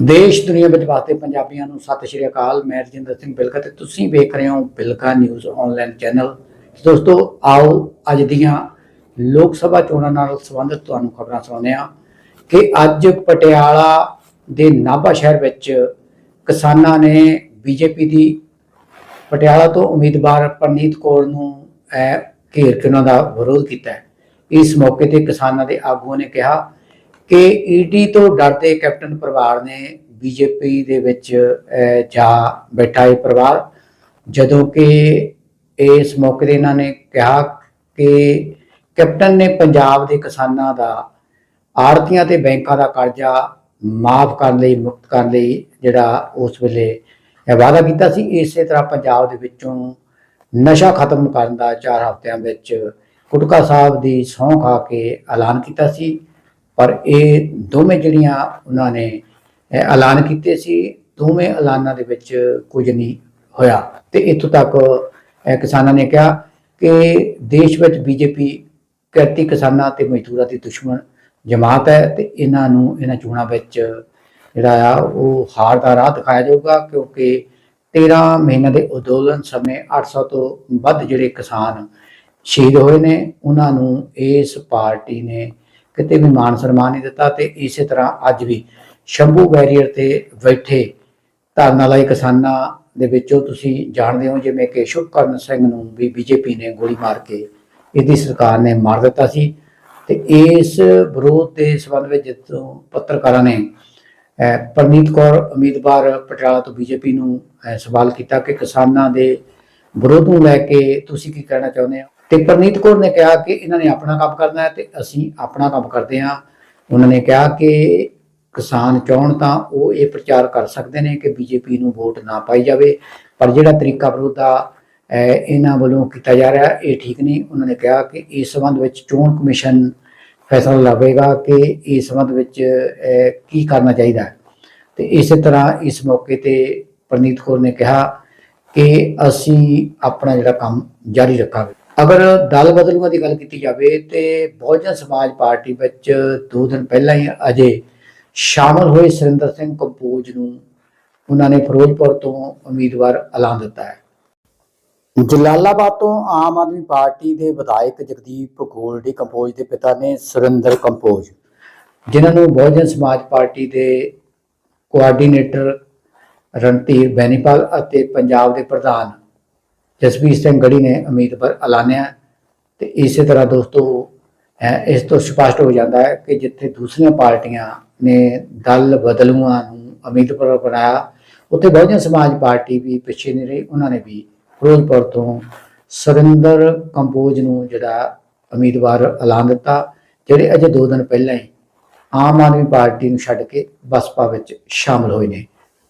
ਦੇਸ਼ ਦੁਨੀਆ ਵਿੱਚ ਵਾਸਤੇ ਪੰਜਾਬੀਆਂ ਨੂੰ ਸਤਿ ਸ਼੍ਰੀ ਅਕਾਲ। ਮੈਂ ਰਜਿੰਦਰ ਸਿੰਘ ਬਿਲਕਾ ਤੇ ਤੁਸੀਂ ਵੇਖ ਰਹੇ ਹੋ ਬਿਲਕਾ ਨਿਊਜ਼ ਆਨਲਾਈਨ ਚੈਨਲ ਦੋਸਤੋ, ਆਓ ਅੱਜ ਦੀਆਂ ਲੋਕ ਸਭਾ ਚੋਣਾਂ ਨਾਲ ਸੰਬੰਧਿਤ ਤੁਹਾਨੂੰ ਖਬਰਾਂ ਸੁਣਾਉਂਦੇ ਹਾਂ ਕਿ ਅੱਜ ਪਟਿਆਲਾ ਦੇ ਨਾਭਾ ਸ਼ਹਿਰ ਵਿੱਚ ਕਿਸਾਨਾਂ ਨੇ ਬੀਜੇਪੀ ਦੀ ਪਟਿਆਲਾ ਤੋਂ ਉਮੀਦਵਾਰ ਪਰਨੀਤ ਕੌਰ ਨੂੰ ਘੇਰ ਕੇ ਉਹਨਾਂ ਦਾ ਵਿਰੋਧ ਕੀਤਾ ਇਸ ਮੌਕੇ ਤੇ ਕਿਸਾਨਾਂ ਦੇ ਆਗੂਆਂ ਨੇ ਕਿਹਾ ਕਿ ਈਡੀ ਤੋਂ ਡਰਦੇ ਕੈਪਟਨ ਪਰਿਵਾਰ ਨੇ ਬੀਜੇਪੀ ਦੇ ਵਿੱਚ ਜਾ ਬੈਠਾ ਇਹ ਪਰਿਵਾਰ। ਜਦੋਂ ਕਿ ਇਸ ਮੌਕੇ ਤੇ ਇਹਨਾਂ ਨੇ ਕਿਹਾ ਕਿ ਕੈਪਟਨ ਨੇ ਪੰਜਾਬ ਦੇ ਕਿਸਾਨਾਂ ਦਾ ਆੜਤੀਆਂ ਤੇ ਬੈਂਕਾਂ ਦਾ ਕਰਜ਼ਾ ਮਾਫ ਕਰਨ ਲਈ, ਮੁਕਤ ਕਰਨ ਲਈ ਜਿਹੜਾ ਉਸ ਵੇਲੇ ਵਾਅਦਾ ਕੀਤਾ ਸੀ, ਇਸੇ ਤਰ੍ਹਾਂ ਪੰਜਾਬ ਦੇ ਵਿੱਚੋਂ ਨਸ਼ਾ ਖਤਮ ਕਰਨ ਦਾ 4 ਹਫ਼ਤਿਆਂ ਵਿੱਚ ਕੁਟਕਾ ਸਾਹਿਬ ਦੀ ਸਹੁੰ ਖਾ ਕੇ ਐਲਾਨ ਕੀਤਾ ਸੀ। ਪਰ ਇਹ ਦੋਵੇਂ ਜਿਹੜੀਆਂ ਉਹਨਾਂ ਨੇ ਐਲਾਨ ਕੀਤੇ ਸੀ, ਦੋਵੇਂ ਐਲਾਨਾਂ ਦੇ ਵਿੱਚ ਕੁਝ ਨਹੀਂ ਹੋਇਆ। ਤੇ ਇੱਥੋਂ ਤੱਕ ਕਿਸਾਨਾਂ ਨੇ ਕਿਹਾ ਕਿ ਦੇਸ਼ ਵਿੱਚ ਬੀਜੇਪੀ ਕਿਰਤੀ ਕਿਸਾਨਾਂ ਤੇ ਮਜ਼ਦੂਰਾਂ ਦੀ ਦੁਸ਼ਮਣ ਜਮਾਤ ਹੈ ਤੇ ਇਹਨਾਂ ਨੂੰ ਇਹਨਾਂ ਚੋਣਾਂ ਵਿੱਚ ਜਿਹੜਾ ਆ, ਉਹ ਹਾਰ ਦਾ ਰਾਹ ਦਿਖਾਇਆ ਜਾਊਗਾ ਕਿਉਂਕਿ 13 ਮਹੀਨਿਆਂ ਦੇ ਅੰਦੋਲਨ ਸਮੇਂ 800 ਤੋਂ ਵੱਧ ਜਿਹੜੇ ਕਿਸਾਨ ਸ਼ਹੀਦ ਹੋਏ ਨੇ, ਉਹਨਾਂ ਨੂੰ ਇਸ ਪਾਰਟੀ ਨੇ ਕਿਤੇ ਵੀ ਮਾਨ ਸਨਮਾਨ ਨਹੀਂ ਦਿੱਤਾ ਤੇ ਇਸੇ ਤਰ੍ਹਾਂ ਅੱਜ ਵੀ ਸ਼ੰਭੂ ਬੈਰੀਅਰ ਤੇ ਬੈਠੇ ਧਰਨਾ ਲਾਏ ਕਿਸਾਨਾਂ ਦੇ ਵਿੱਚੋਂ ਤੁਸੀਂ ਜਾਣਦੇ ਹੋ, ਜਿਵੇਂ ਕਿ ਸ਼ੁਭਕਰਨ ਸਿੰਘ ਨੂੰ ਵੀ ਬੀਜੇਪੀ ਨੇ ਗੋਲੀ ਮਾਰ ਕੇ ਇਹਦੀ ਸਰਕਾਰ ਨੇ ਮਾਰ ਦਿੱਤਾ ਸੀ। ਤੇ ਇਸ ਵਿਰੋਧ ਦੇ ਸੰਬੰਧ ਵਿੱਚ ਜਦੋਂ ਪੱਤਰਕਾਰਾਂ ਨੇ ਪਰਨੀਤ ਕੌਰ ਉਮੀਦਵਾਰ ਪਟਿਆਲਾ ਤੋਂ ਬੀਜੇਪੀ ਨੂੰ ਸਵਾਲ ਕੀਤਾ ਕਿ ਕਿਸਾਨਾਂ ਦੇ ਵਿਰੋਧ ਨੂੰ ਲੈ ਕੇ ਤੁਸੀਂ ਕੀ ਕਹਿਣਾ ਚਾਹੁੰਦੇ ਹੋ? ਤੇ ਪਰਨੀਤ ਕੌਰ ਨੇ ਕਿਹਾ ਕਿ ਇਹਨਾਂ ਨੇ ਆਪਣਾ ਕੰਮ ਕਰਨਾ ਹੈ ਤੇ ਅਸੀਂ ਆਪਣਾ ਕੰਮ ਕਰਦੇ ਹਾਂ। ਉਹਨਾਂ ਨੇ ਕਿਹਾ ਕਿ ਕਿਸਾਨ ਚਾਹਣ ਤਾਂ ਉਹ ਇਹ ਪ੍ਰਚਾਰ ਕਰ ਸਕਦੇ ਨੇ ਕਿ ਬੀਜੇਪੀ ਨੂੰ ਵੋਟ ਨਾ ਪਾਈ ਜਾਵੇ, ਪਰ ਜਿਹੜਾ ਤਰੀਕਾ ਵਿਰੋਧ ਦਾ ਇਹਨਾਂ ਵੱਲੋਂ ਕੀਤਾ ਜਾ ਰਿਹਾ ਇਹ ਠੀਕ ਨਹੀਂ। ਉਹਨਾਂ ਨੇ ਕਿਹਾ ਕਿ ਇਸ ਸੰਬੰਧ ਵਿੱਚ ਚੋਣ ਕਮਿਸ਼ਨ ਫੈਸਲਾ ਲਵੇਗਾ ਕਿ ਇਸ ਸੰਬੰਧ ਵਿੱਚ ਕੀ ਕਰਨਾ ਚਾਹੀਦਾ ਹੈ। ਤੇ ਇਸੇ ਤਰ੍ਹਾਂ ਇਸ ਮੌਕੇ ਤੇ ਪ੍ਰਨੀਤ ਕੌਰ ਨੇ ਕਿਹਾ ਕਿ ਅਸੀਂ ਆਪਣਾ ਜਿਹੜਾ ਕੰਮ ਜਾਰੀ ਰੱਖਾਂਗੇ। ਅਗਰ ਦਲ ਬਦਲੂਆਂ ਦੀ ਗੱਲ ਕੀਤੀ ਜਾਵੇ ਤੇ ਬਹੁਜਨ ਸਮਾਜ ਪਾਰਟੀ ਵਿੱਚ ਦੋ ਦਿਨ ਪਹਿਲਾਂ ਹੀ ਅਜੇ ਸ਼ਾਮਲ ਹੋਏ ਸੁਰਿੰਦਰ ਸਿੰਘ ਕੰਪੋਜ ਨੂੰ ਉਹਨਾਂ ਨੇ ਫਿਰੋਜ਼ਪੁਰ ਤੋਂ ਉਮੀਦਵਾਰ ਐਲਾਨ ਦਿੱਤਾ ਹੈ। ਜਲਾਲਾਬਾਦ ਤੋਂ ਆਮ ਆਦਮੀ ਪਾਰਟੀ ਦੇ ਵਿਧਾਇਕ ਜਗਦੀਪ ਗੋਲਡੀ ਕੰਪੋਜ ਦੇ ਪਿਤਾ ਨੇ ਸੁਰਿੰਦਰ ਕੰਪੋਜ। ਜਿਨ੍ਹਾਂ ਨੂੰ ਬਹੁਜਨ ਸਮਾਜ ਪਾਰਟੀ ਦੇ ਕੋਆਰਡੀਨੇਟਰ ਰਣਧੀਰ ਬੈਨੀਪਾਲ ਅਤੇ ਪੰਜਾਬ ਦੇ ਪ੍ਰਧਾਨ ਜਸਵੀਰ ਸਿੰਘ ਗੜੀ ਨੇ ਉਮੀਦਵਾਰ ਐਲਾਨਿਆ ਤੇ ਇਸੇ ਤਰ੍ਹਾਂ ਦੋਸਤੋ ਇਸ ਤੋਂ ਸਪਸ਼ਟ ਹੋ ਜਾਂਦਾ ਹੈ ਕਿ ਜਿੱਥੇ ਦੂਸਰੀਆਂ ਪਾਰਟੀਆਂ ਨੇ ਦਲ ਬਦਲੂਆਂ ਨੂੰ ਉਮੀਦਵਾਰ ਬਣਾਇਆ, ਉੱਥੇ ਬਹੁਜਨ ਸਮਾਜ ਪਾਰਟੀ ਵੀ ਪਿੱਛੇ ਨਹੀਂ ਰਹੀ, ਉਹਨਾਂ ਨੇ ਵੀ ਫਿਰੋਜ਼ਪੁਰ ਤੋਂ ਸੁਰਿੰਦਰ ਕੰਪੋਜ ਨੂੰ ਜਿਹੜਾ ਉਮੀਦਵਾਰ ਐਲਾਨ ਦਿੱਤਾ, ਜਿਹੜੇ ਅਜੇ 2 ਦਿਨ ਪਹਿਲਾਂ ਹੀ ਆਮ ਆਦਮੀ ਪਾਰਟੀ ਨੂੰ ਛੱਡ ਕੇ ਬਸਪਾ ਵਿੱਚ ਸ਼ਾਮਲ ਹੋਏ ਨੇ।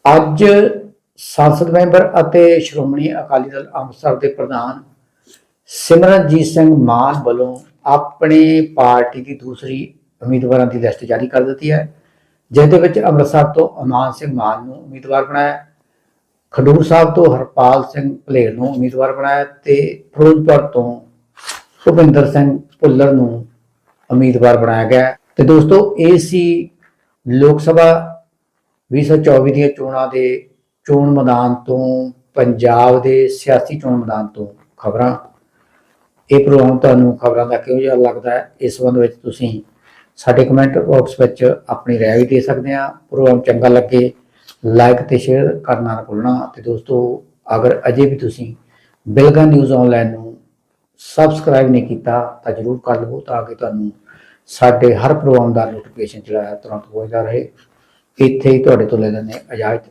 ਅੱਜ ਸੰਸਦ ਮੈਂਬਰ ਅਤੇ ਸ਼੍ਰੋਮਣੀ ਅਕਾਲੀ ਦਲ ਅੰਮ੍ਰਿਤਸਰ ਦੇ ਪ੍ਰਧਾਨ ਸਿਮਰਨਜੀਤ ਸਿੰਘ ਮਾਨ ਵੱਲੋਂ ਆਪਣੇ ਪਾਰਟੀ ਦੀ ਦੂਸਰੀ ਉਮੀਦਵਾਰਾਂ ਦੀ ਲਿਸਟ ਜਾਰੀ ਕਰ ਦਿੱਤੀ ਹੈ ਜਿਸ ਦੇ ਵਿੱਚ ਅੰਮ੍ਰਿਤਸਰ ਤੋਂ ਅਮਾਨ ਸਿੰਘ ਮਾਨ ਨੂੰ ਉਮੀਦਵਾਰ ਬਣਾਇਆ, ਖਡੂਰ ਸਾਹਿਬ ਤੋਂ ਹਰਪਾਲ ਸਿੰਘ ਭਲੇਰ ਨੂੰ ਉਮੀਦਵਾਰ ਬਣਾਇਆ ਤੇ ਫਿਰੋਜ਼ਪੁਰ ਤੋਂ ਭੁਪਿੰਦਰ ਸਿੰਘ ਭੁੱਲਰ ਨੂੰ ਉਮੀਦਵਾਰ ਬਣਾਇਆ ਗਿਆ ਹੈ। ਤੇ ਦੋਸਤੋ, ਇਹ ਸੀ ਲੋਕ ਸਭਾ 2024 ਦੀਆਂ ਚੋਣਾਂ ਦੇ ਚੋਣ ਮੈਦਾਨ ਤੋਂ, ਪੰਜਾਬ ਦੇ ਸਿਆਸੀ ਚੋਣ ਮੈਦਾਨ ਤੋਂ ਖਬਰਾਂ। ਇਹ ਪ੍ਰੋਗਰਾਮ ਤੁਹਾਨੂੰ ਖਬਰਾਂ ਦਾ ਕਿਹੋ ਜਿਹਾ ਲੱਗਦਾ ਹੈ, ਇਸ ਸੰਬੰਧ ਵਿੱਚ ਤੁਸੀਂ ਸਾਡੇ ਕਮੈਂਟ ਬਾਕਸ ਵਿੱਚ ਆਪਣੀ ਰਾਏ ਵੀ ਦੇ ਸਕਦੇ ਆ ਪ੍ਰੋਗਰਾਮ ਚੰਗਾ ਲੱਗੇ ਲਾਈਕ ਤੇ ਸ਼ੇਅਰ ਕਰਨਾ ਨਾ ਭੁੱਲਣਾ। ਤੇ ਦੋਸਤੋ, ਅਗਰ ਅਜੇ ਵੀ ਤੁਸੀਂ ਬਿਲਗਾ ਨਿਊਜ਼ ਆਨਲਾਈਨ ਨੂੰ ਸਬਸਕ੍ਰਾਈਬ ਨਹੀਂ ਕੀਤਾ, ਤਾਂ ਜਰੂਰ ਕਰ ਲਵੋ, ਤਾਂ ਕਿ ਤੁਹਾਨੂੰ ਸਾਡੇ ਹਰ ਪ੍ਰੋਗਰਾਮ ਦਾ ਨੋਟੀਫਿਕੇਸ਼ਨ ਜਿਹੜਾ ਹੈ ਤੁਰੰਤ ਪਹੁੰਚਦਾ ਰਹੇ। ਇੱਥੇ ਹੀ ਤੁਹਾਡੇ ਤੋਂ ਲੈ ਲੈਂਦੇ ਹਾਂ ਇਜਾਜ਼ਤ।